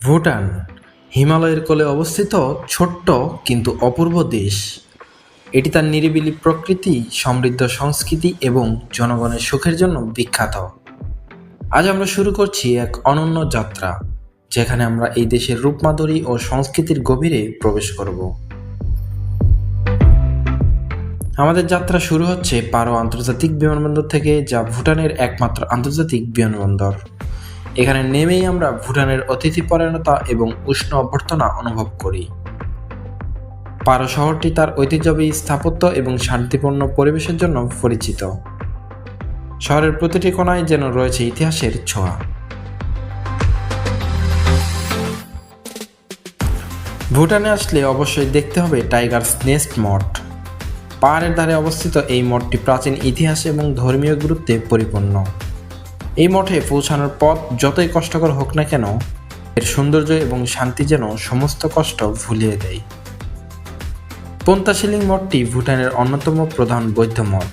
ভুটান, হিমালয়ের কোলে অবস্থিত ছোট্ট কিন্তু অপূর্ব দেশ। এটি তার নিরিবিলি প্রকৃতি, সমৃদ্ধ সংস্কৃতি এবং জনগণের সুখের জন্য বিখ্যাত। আজ আমরা শুরু করছি এক অনন্য যাত্রা, যেখানে আমরা এই দেশের রূপমাধুরী ও সংস্কৃতির গভীরে প্রবেশ করব। আমাদের যাত্রা শুরু হচ্ছে পারো আন্তর্জাতিক বিমানবন্দর থেকে, যা ভুটানের একমাত্র আন্তর্জাতিক বিমানবন্দর। এখানে নেমেই আমরা ভুটানের অতিথিপরায়ণতা এবং উষ্ণ অভ্যর্থনা অনুভব করি। পারো শহরটি তার ঐতিহ্যবাহী স্থাপত্য এবং শান্তিপূর্ণ পরিবেশের জন্য পরিচিত। শহরের প্রতিটি কোণায় যেন রয়েছে ইতিহাসের ছোঁয়া। ভুটানে আসলে অবশ্যই দেখতে হবে টাইগার্স নেস্ট মঠ। পাহাড়ের ধারে অবস্থিত এই মঠটি প্রাচীন ইতিহাস এবং ধর্মীয় গুরুত্বে পরিপূর্ণ। এই মঠে পৌঁছানোর পথ যতই কষ্টকর হোক না কেন, এর সৌন্দর্য এবং শান্তি যেন সমস্ত কষ্ট ভুলিয়ে দেয়। পন্তাশিলিং মঠটি ভুটানের অন্যতম প্রধান বৌদ্ধ মঠ।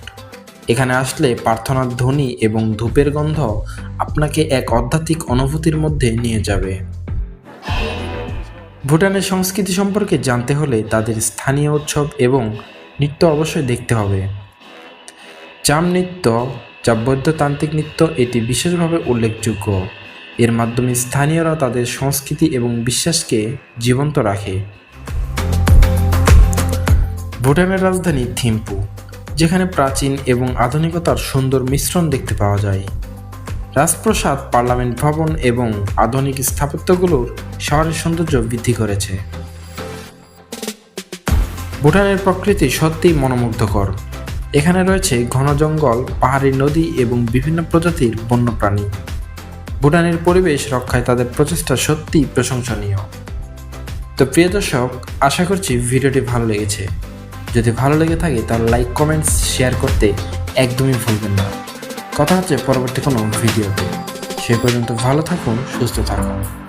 এখানে আসলে প্রার্থনার ধ্বনি এবং ধূপের গন্ধ আপনাকে এক আধ্যাত্মিক অনুভূতির মধ্যে নিয়ে যাবে। ভুটানের সংস্কৃতি সম্পর্কে জানতে হলে তাদের স্থানীয় উৎসব এবং নৃত্য অবশ্যই দেখতে হবে। চাম নৃত্য যা বৌদ্ধতান্ত্রিক নৃত্য এটি বিশেষভাবে উল্লেখযোগ্য। এর মাধ্যমে স্থানীয়রা তাদের সংস্কৃতি এবং বিশ্বাসকে জীবন্ত রাখে। ভুটানের রাজধানী থিম্পু, যেখানে প্রাচীন এবং আধুনিকতার সুন্দর মিশ্রণ দেখতে পাওয়া যায়। রাজপ্রসাদ, পার্লামেন্ট ভবন এবং আধুনিক স্থাপত্যগুলোর শহরের সৌন্দর্য বৃদ্ধি করেছে। ভুটানের প্রকৃতি সত্যিই মনোমুগ্ধকর। এখানে রয়েছে ঘন জঙ্গল, পাহাড়ি নদী এবং বিভিন্ন প্রজাতির বন্যপ্রাণী। ভুটানের পরিবেশ রক্ষায় তাদের প্রচেষ্টা সত্যিই প্রশংসনীয়। তো প্রিয় দর্শক, আশা করছি ভিডিওটি ভালো লেগেছে। যদি ভালো লেগে থাকে তার লাইক, কমেন্টস, শেয়ার করতে একদমই ভুলবেন না। কথা হচ্ছে পরবর্তী কোনো ভিডিওতে। সে পর্যন্ত ভালো থাকুন, সুস্থ থাকুন।